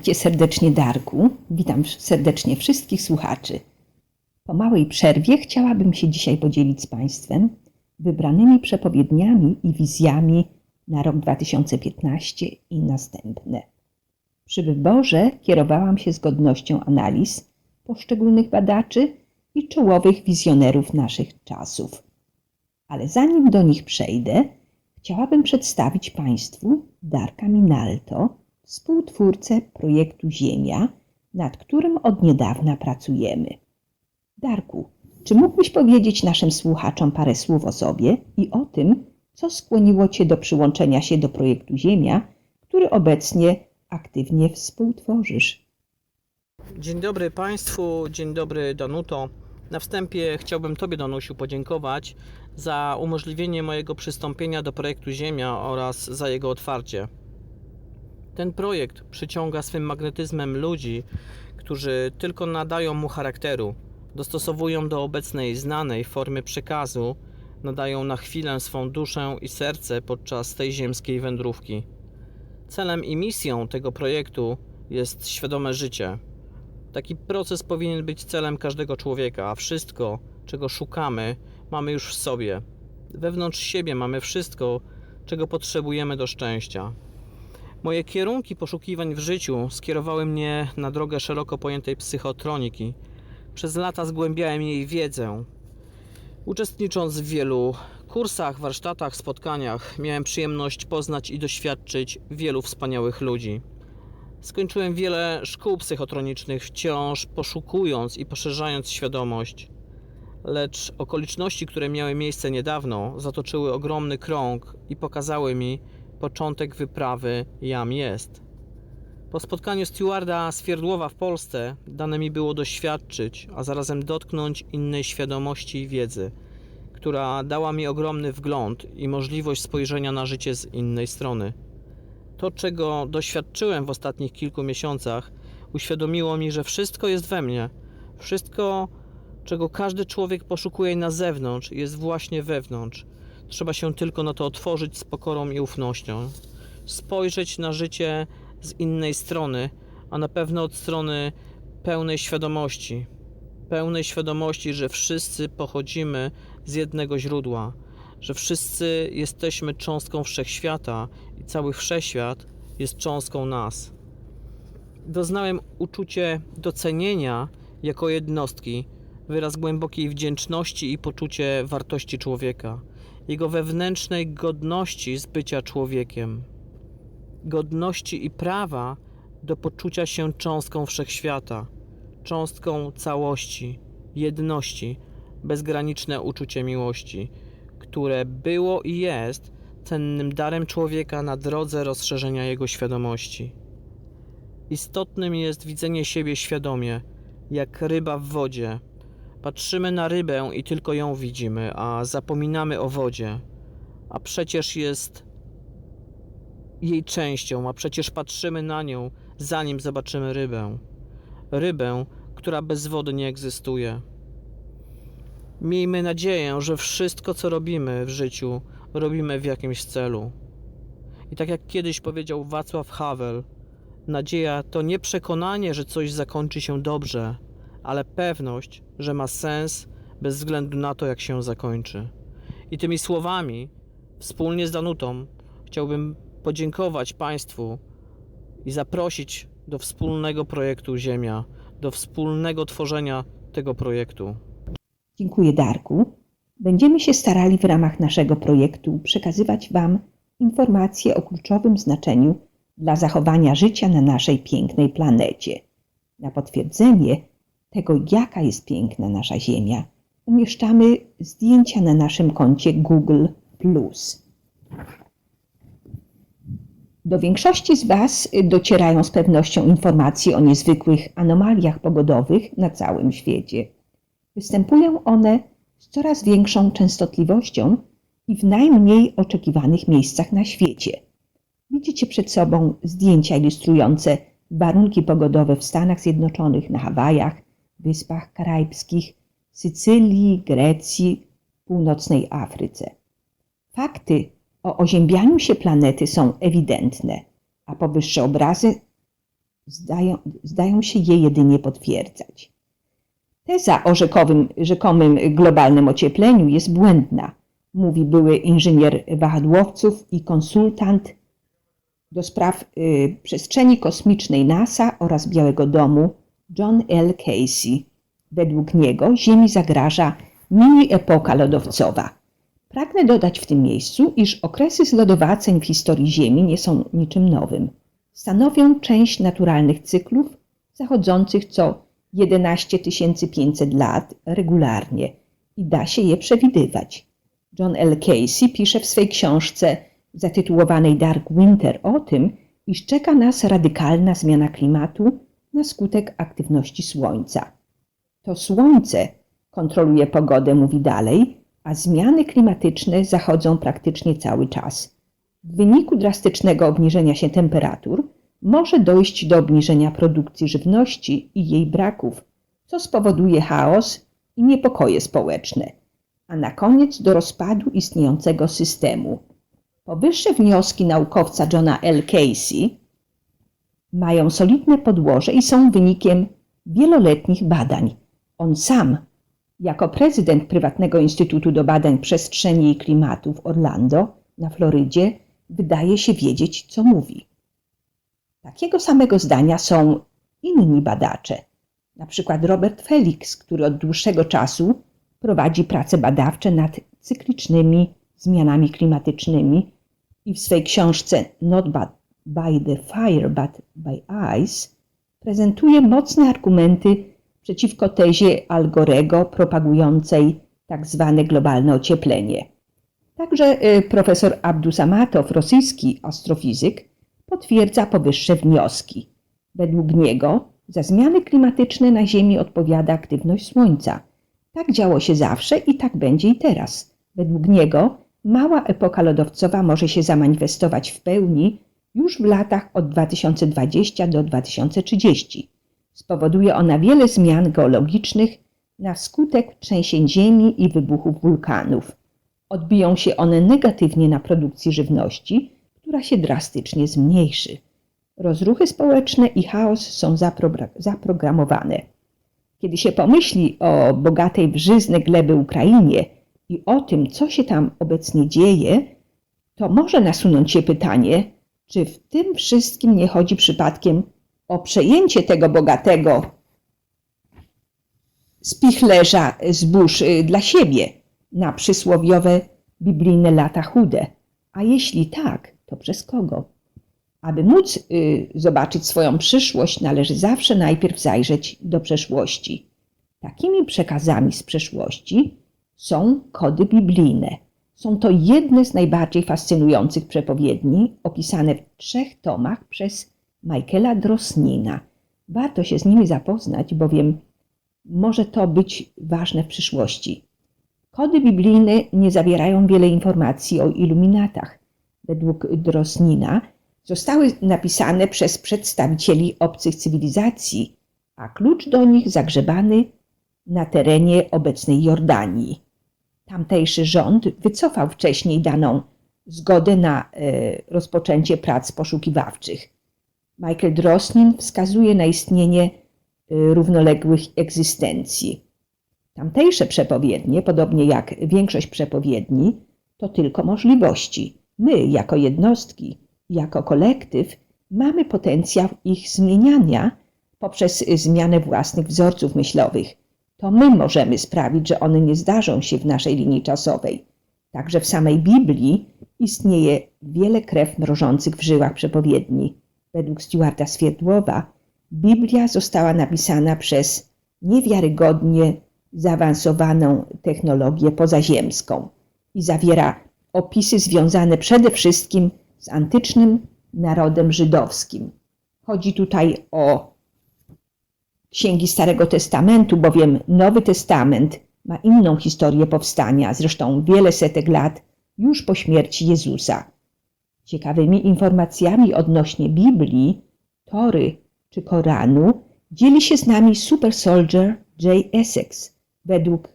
Witam Cię serdecznie, Darku. Witam serdecznie wszystkich słuchaczy. Po małej przerwie chciałabym się dzisiaj podzielić z Państwem wybranymi przepowiedniami i wizjami na rok 2015 i następne. Przy wyborze kierowałam się zgodnością analiz poszczególnych badaczy i czołowych wizjonerów naszych czasów. Ale zanim do nich przejdę, chciałabym przedstawić Państwu Darka Minalto, współtwórcę projektu Ziemia, nad którym od niedawna pracujemy. Darku, czy mógłbyś powiedzieć naszym słuchaczom parę słów o sobie i o tym, co skłoniło Cię do przyłączenia się do projektu Ziemia, który obecnie aktywnie współtworzysz? Dzień dobry Państwu, dzień dobry Danuto. Na wstępie chciałbym Tobie, Danusiu, podziękować za umożliwienie mojego przystąpienia do projektu Ziemia oraz za jego otwarcie. Ten projekt przyciąga swym magnetyzmem ludzi, którzy tylko nadają mu charakteru, dostosowują do obecnej znanej formy przekazu, nadają na chwilę swą duszę i serce podczas tej ziemskiej wędrówki. Celem i misją tego projektu jest świadome życie. Taki proces powinien być celem każdego człowieka, a wszystko, czego szukamy, mamy już w sobie. Wewnątrz siebie mamy wszystko, czego potrzebujemy do szczęścia. Moje kierunki poszukiwań w życiu skierowały mnie na drogę szeroko pojętej psychotroniki. Przez lata zgłębiałem jej wiedzę. Uczestnicząc w wielu kursach, warsztatach, spotkaniach, miałem przyjemność poznać i doświadczyć wielu wspaniałych ludzi. Skończyłem wiele szkół psychotronicznych, wciąż poszukując i poszerzając świadomość. Lecz okoliczności, które miały miejsce niedawno, zatoczyły ogromny krąg i pokazały mi początek wyprawy Jam jest. Po spotkaniu stewarda Swierdłowa w Polsce dane mi było doświadczyć, a zarazem dotknąć innej świadomości i wiedzy, która dała mi ogromny wgląd i możliwość spojrzenia na życie z innej strony. To, czego doświadczyłem w ostatnich kilku miesiącach, uświadomiło mi, że wszystko jest we mnie. Wszystko, czego każdy człowiek poszukuje na zewnątrz, jest właśnie wewnątrz. Trzeba się tylko na to otworzyć z pokorą i ufnością. Spojrzeć na życie z innej strony, a na pewno od strony pełnej świadomości. Pełnej świadomości, że wszyscy pochodzimy z jednego źródła, że wszyscy jesteśmy cząstką wszechświata i cały wszechświat jest cząstką nas. Doznałem uczucie docenienia jako jednostki, wyraz głębokiej wdzięczności i poczucie wartości człowieka, jego wewnętrznej godności z bycia człowiekiem, godności i prawa do poczucia się cząstką wszechświata, cząstką całości, jedności, bezgraniczne uczucie miłości, które było i jest cennym darem człowieka na drodze rozszerzenia jego świadomości. Istotnym jest widzenie siebie świadomie, jak ryba w wodzie. Patrzymy na rybę i tylko ją widzimy, a zapominamy o wodzie. A przecież jest jej częścią, a przecież patrzymy na nią, zanim zobaczymy rybę. Rybę, która bez wody nie egzystuje. Miejmy nadzieję, że wszystko, co robimy w życiu, robimy w jakimś celu. I tak jak kiedyś powiedział Wacław Havel, nadzieja to nie przekonanie, że coś zakończy się dobrze, ale pewność, że ma sens bez względu na to, jak się zakończy. I tymi słowami, wspólnie z Danutą, chciałbym podziękować Państwu i zaprosić do wspólnego projektu Ziemia, do wspólnego tworzenia tego projektu. Dziękuję, Darku. Będziemy się starali w ramach naszego projektu przekazywać Wam informacje o kluczowym znaczeniu dla zachowania życia na naszej pięknej planecie. Na potwierdzenie tego, jaka jest piękna nasza Ziemia, umieszczamy zdjęcia na naszym koncie Google. Do większości z Was docierają z pewnością informacje o niezwykłych anomaliach pogodowych na całym świecie. Występują one z coraz większą częstotliwością i w najmniej oczekiwanych miejscach na świecie. Widzicie przed sobą zdjęcia ilustrujące warunki pogodowe w Stanach Zjednoczonych, na Hawajach, Wyspach Karaibskich, Sycylii, Grecji, północnej Afryce. Fakty o oziębianiu się planety są ewidentne, a powyższe obrazy zdają, zdają się je jedynie potwierdzać. Teza o rzekowym, rzekomym globalnym ociepleniu jest błędna, mówi były inżynier wahadłowców i konsultant do spraw y, przestrzeni kosmicznej NASA oraz Białego Domu John L. Casey. Według niego Ziemi zagraża mini epoka lodowcowa. Pragnę dodać w tym miejscu, iż okresy zlodowaceń w historii Ziemi nie są niczym nowym. Stanowią część naturalnych cyklów zachodzących co 11 500 lat regularnie i da się je przewidywać. John L. Casey pisze w swej książce zatytułowanej Dark Winter o tym, iż czeka nas radykalna zmiana klimatu na skutek aktywności Słońca. To Słońce kontroluje pogodę, mówi dalej, a zmiany klimatyczne zachodzą praktycznie cały czas. W wyniku drastycznego obniżenia się temperatur może dojść do obniżenia produkcji żywności i jej braków, co spowoduje chaos i niepokoje społeczne, a na koniec do rozpadu istniejącego systemu. Powyższe wnioski naukowca Johna L. Casey mają solidne podłoże i są wynikiem wieloletnich badań. On sam, jako prezydent prywatnego Instytutu do Badań Przestrzeni i Klimatu w Orlando na Florydzie, wydaje się wiedzieć, co mówi. Takiego samego zdania są inni badacze, na przykład Robert Felix, który od dłuższego czasu prowadzi prace badawcze nad cyklicznymi zmianami klimatycznymi i w swej książce Not by the Fire, but by Ice prezentuje mocne argumenty przeciwko tezie Al Gorego propagującej tak zwane globalne ocieplenie. Także y, profesor Abdus Amatow, rosyjski astrofizyk, potwierdza powyższe wnioski. Według niego za zmiany klimatyczne na Ziemi odpowiada aktywność Słońca. Tak działo się zawsze i tak będzie i teraz. Według niego mała epoka lodowcowa może się zamanifestować w pełni już w latach od 2020 do 2030. Spowoduje ona wiele zmian geologicznych na skutek trzęsień ziemi i wybuchów wulkanów. Odbiją się one negatywnie na produkcji żywności, która się drastycznie zmniejszy. Rozruchy społeczne i chaos są zaprogramowane. Kiedy się pomyśli o bogatej w żyzne gleby Ukrainie i o tym, co się tam obecnie dzieje, to może nasunąć się pytanie, czy w tym wszystkim nie chodzi przypadkiem o przejęcie tego bogatego spichlerza zbóż y, dla siebie na przysłowiowe biblijne lata chude? A jeśli tak, to przez kogo? Aby móc y, zobaczyć swoją przyszłość, należy zawsze najpierw zajrzeć do przeszłości. Takimi przekazami z przeszłości są kody biblijne. Są to jedne z najbardziej fascynujących przepowiedni, opisane w trzech tomach przez Michaela Drosnina. Warto się z nimi zapoznać, bowiem może to być ważne w przyszłości. Kody biblijne nie zawierają wiele informacji o iluminatach. Według Drosnina zostały napisane przez przedstawicieli obcych cywilizacji, a klucz do nich zagrzebany na terenie obecnej Jordanii. Tamtejszy rząd wycofał wcześniej daną zgodę na e, rozpoczęcie prac poszukiwawczych. Michael Drosnin wskazuje na istnienie e, równoległych egzystencji. Tamtejsze przepowiednie, podobnie jak większość przepowiedni, to tylko możliwości. My, jako jednostki, jako kolektyw, mamy potencjał ich zmieniania poprzez zmianę własnych wzorców myślowych. To my możemy sprawić, że one nie zdarzą się w naszej linii czasowej. Także w samej Biblii istnieje wiele krew mrożących w żyłach przepowiedni. Według Stuarta Swierdłowa Biblia została napisana przez niewiarygodnie zaawansowaną technologię pozaziemską i zawiera opisy związane przede wszystkim z antycznym narodem żydowskim. Chodzi tutaj o księgi Starego Testamentu, bowiem Nowy Testament ma inną historię powstania, zresztą wiele setek lat już po śmierci Jezusa. Ciekawymi informacjami odnośnie Biblii, Tory czy Koranu dzieli się z nami Super Soldier J. Essex, według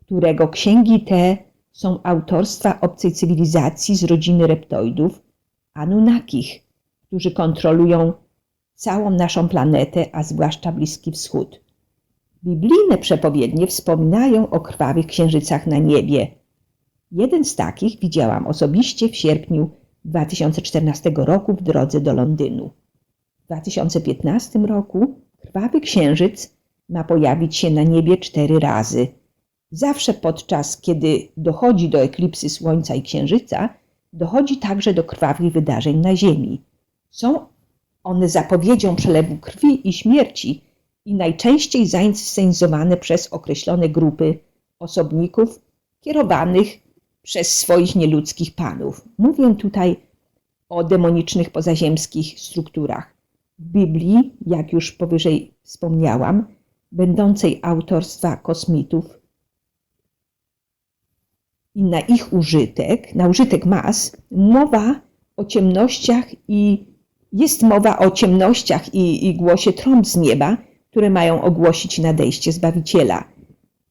którego księgi te są autorstwa obcej cywilizacji z rodziny reptoidów Anunnakich, którzy kontrolują całą naszą planetę, a zwłaszcza Bliski Wschód. Biblijne przepowiednie wspominają o krwawych księżycach na niebie. Jeden z takich widziałam osobiście w sierpniu 2014 roku w drodze do Londynu. W 2015 roku krwawy księżyc ma pojawić się na niebie cztery razy. Zawsze podczas kiedy dochodzi do eklipsy Słońca i Księżyca, dochodzi także do krwawych wydarzeń na Ziemi. Są one zapowiedzią przelewu krwi i śmierci i najczęściej zainscenizowane przez określone grupy osobników kierowanych przez swoich nieludzkich panów. Mówię tutaj o demonicznych pozaziemskich strukturach. W Biblii, jak już powyżej wspomniałam, będącej autorstwa kosmitów i na ich użytek, na użytek mas, mowa o ciemnościach i jest mowa o ciemnościach i, i głosie trąb z nieba, które mają ogłosić nadejście Zbawiciela.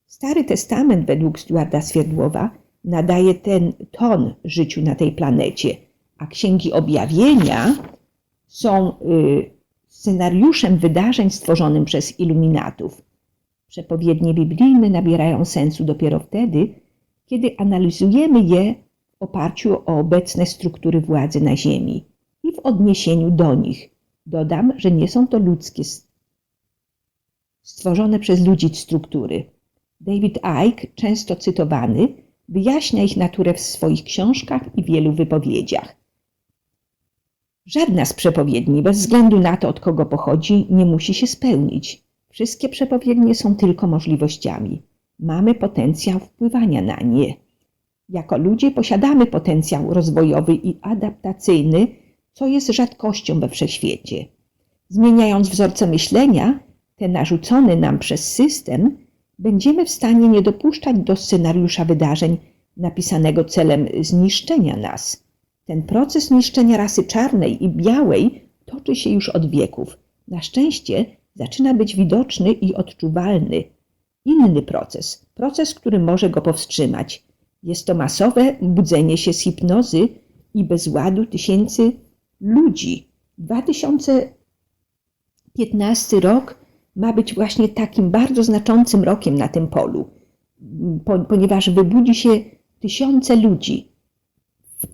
Stary Testament według Stuarda Swierdłowa nadaje ten ton życiu na tej planecie, a księgi objawienia są y, scenariuszem wydarzeń stworzonym przez iluminatów. Przepowiednie biblijne nabierają sensu dopiero wtedy, kiedy analizujemy je w oparciu o obecne struktury władzy na Ziemi i w odniesieniu do nich. Dodam, że nie są to ludzkie stworzone przez ludzi struktury. David Icke, często cytowany, wyjaśnia ich naturę w swoich książkach i wielu wypowiedziach. Żadna z przepowiedni, bez względu na to, od kogo pochodzi, nie musi się spełnić. Wszystkie przepowiednie są tylko możliwościami. Mamy potencjał wpływania na nie. Jako ludzie posiadamy potencjał rozwojowy i adaptacyjny, co jest rzadkością we wszechświecie. Zmieniając wzorce myślenia, te narzucone nam przez system, będziemy w stanie nie dopuszczać do scenariusza wydarzeń napisanego celem zniszczenia nas. Ten proces niszczenia rasy czarnej i białej toczy się już od wieków. Na szczęście zaczyna być widoczny i odczuwalny. Inny proces, proces, który może go powstrzymać. Jest to masowe budzenie się z hipnozy i bezładu tysięcy ludzi. 2015 rok ma być właśnie takim bardzo znaczącym rokiem na tym polu, po, ponieważ wybudzi się tysiące ludzi.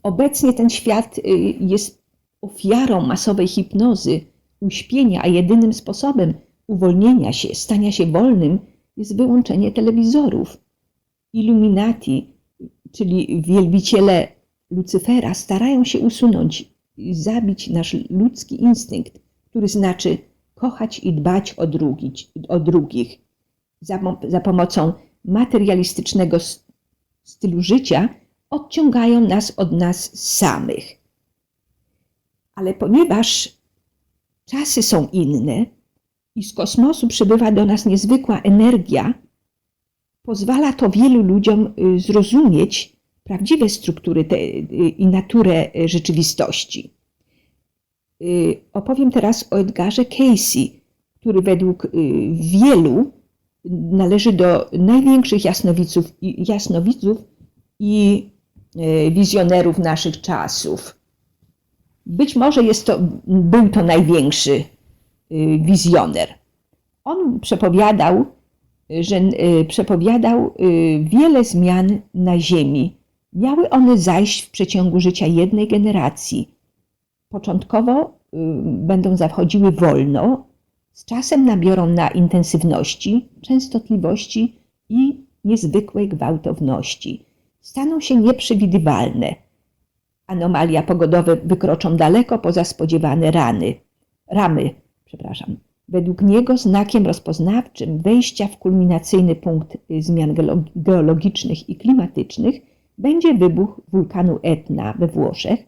Obecnie ten świat y, jest ofiarą masowej hipnozy, uśpienia, a jedynym sposobem uwolnienia się, stania się wolnym jest wyłączenie telewizorów. Illuminati, czyli wielbiciele Lucyfera, starają się usunąć zabić nasz ludzki instynkt, który znaczy kochać i dbać o, drugi, o drugich. Za, za pomocą materialistycznego stylu życia odciągają nas od nas samych. Ale ponieważ czasy są inne i z kosmosu przybywa do nas niezwykła energia, pozwala to wielu ludziom y, zrozumieć, prawdziwe struktury te, i naturę rzeczywistości. Y, opowiem teraz o Edgarze Casey, który według y, wielu należy do największych jasnowidzów, jasnowidzów i y, wizjonerów naszych czasów. Być może jest to, był to największy wizjoner. On przepowiadał, że przepowiadał wiele zmian na Ziemi, Miały one zajść w przeciągu życia jednej generacji. Początkowo y, będą zachodziły wolno, z czasem nabiorą na intensywności, częstotliwości i niezwykłej gwałtowności. Staną się nieprzewidywalne. Anomalia pogodowe wykroczą daleko poza spodziewane rany, ramy, przepraszam. Według niego znakiem rozpoznawczym wejścia w kulminacyjny punkt y, zmian geolo- geologicznych i klimatycznych będzie wybuch wulkanu Etna we Włoszech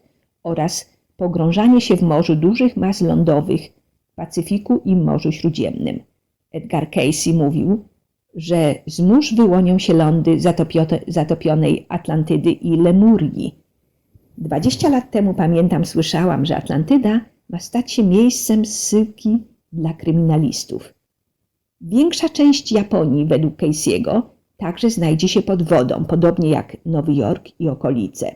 oraz pogrążanie się w morzu dużych mas lądowych w Pacyfiku i Morzu Śródziemnym. Edgar Casey mówił, że z mórz wyłonią się lądy zatopio- zatopionej Atlantydy i Lemurii. 20 lat temu pamiętam, słyszałam, że Atlantyda ma stać się miejscem zsyłki dla kryminalistów. Większa część Japonii, według Casey'ego, także znajdzie się pod wodą, podobnie jak Nowy Jork i okolice.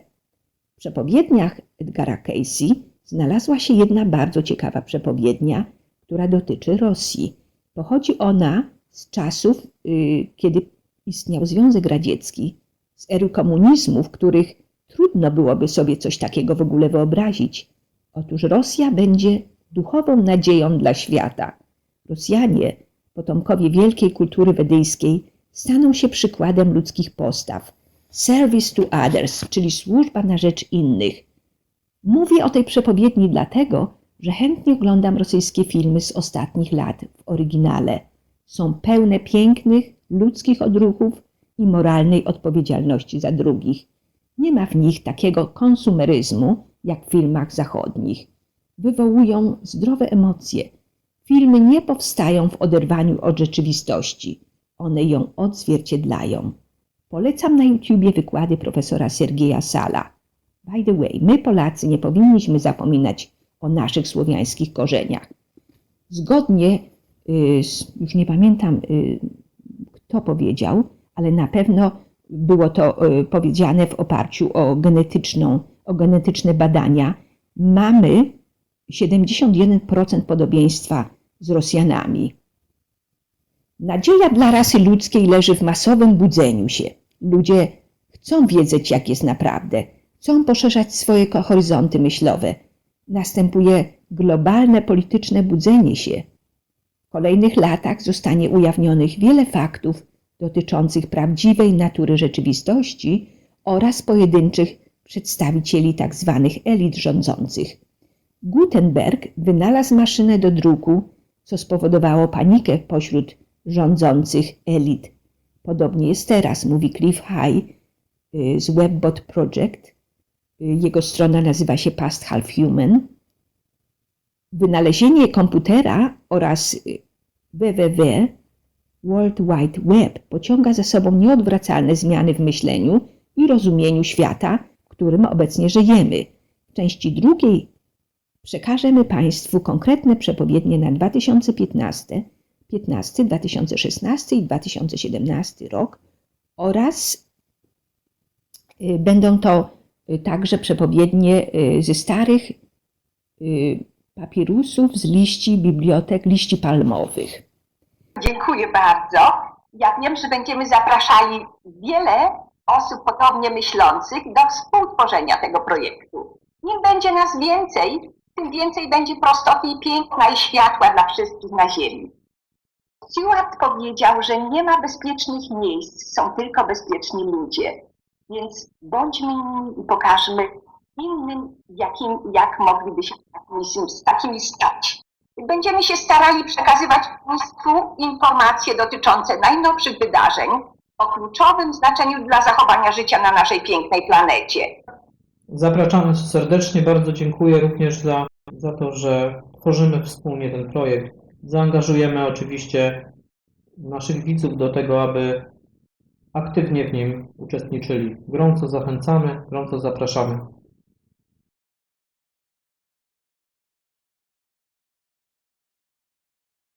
W przepowiedniach Edgara Casey znalazła się jedna bardzo ciekawa przepowiednia, która dotyczy Rosji. Pochodzi ona z czasów, y, kiedy istniał Związek Radziecki, z ery komunizmu, w których trudno byłoby sobie coś takiego w ogóle wyobrazić. Otóż Rosja będzie duchową nadzieją dla świata. Rosjanie, potomkowie wielkiej kultury wedyjskiej, staną się przykładem ludzkich postaw. Service to others, czyli służba na rzecz innych. Mówię o tej przepowiedni dlatego, że chętnie oglądam rosyjskie filmy z ostatnich lat w oryginale. Są pełne pięknych, ludzkich odruchów i moralnej odpowiedzialności za drugich. Nie ma w nich takiego konsumeryzmu jak w filmach zachodnich. Wywołują zdrowe emocje. Filmy nie powstają w oderwaniu od rzeczywistości. One ją odzwierciedlają. Polecam na YouTubie wykłady profesora Sergieja Sala. By the way, my Polacy nie powinniśmy zapominać o naszych słowiańskich korzeniach. Zgodnie, y, z, już nie pamiętam y, kto powiedział, ale na pewno było to y, powiedziane w oparciu o, genetyczną, o genetyczne badania, mamy 71% podobieństwa z Rosjanami. Nadzieja dla rasy ludzkiej leży w masowym budzeniu się. Ludzie chcą wiedzieć, jak jest naprawdę, chcą poszerzać swoje horyzonty myślowe. Następuje globalne polityczne budzenie się. W kolejnych latach zostanie ujawnionych wiele faktów dotyczących prawdziwej natury rzeczywistości oraz pojedynczych przedstawicieli tzw. elit rządzących. Gutenberg wynalazł maszynę do druku, co spowodowało panikę pośród rządzących elit. Podobnie jest teraz, mówi Cliff High y, z Webbot Project. Y, Jego strona nazywa się Past Half Human. Wynalezienie komputera oraz y, www World Wide Web pociąga za sobą nieodwracalne zmiany w myśleniu i rozumieniu świata, w którym obecnie żyjemy. W części drugiej przekażemy Państwu konkretne przepowiednie na 2015, 15, 2016 i 2017 rok oraz y, będą to y, także przepowiednie y, ze starych papirusów, z liści bibliotek, liści palmowych. Dziękuję bardzo. Ja wiem, że będziemy zapraszali wiele osób podobnie myślących do współtworzenia tego projektu. Im będzie nas więcej, tym więcej będzie prostoty i piękna i światła dla wszystkich na ziemi. Stewart powiedział, że nie ma bezpiecznych miejsc, są tylko bezpieczni ludzie. Więc bądźmy nimi i pokażmy innym, jakim, jak mogliby się z takimi stać. Będziemy się starali przekazywać Państwu informacje dotyczące najnowszych wydarzeń o kluczowym znaczeniu dla zachowania życia na naszej pięknej planecie. Zapraszamy serdecznie, bardzo dziękuję również za, za to, że tworzymy wspólnie ten projekt. Zaangażujemy oczywiście naszych widzów do tego, aby aktywnie w nim uczestniczyli. Gorąco zachęcamy, gorąco zapraszamy.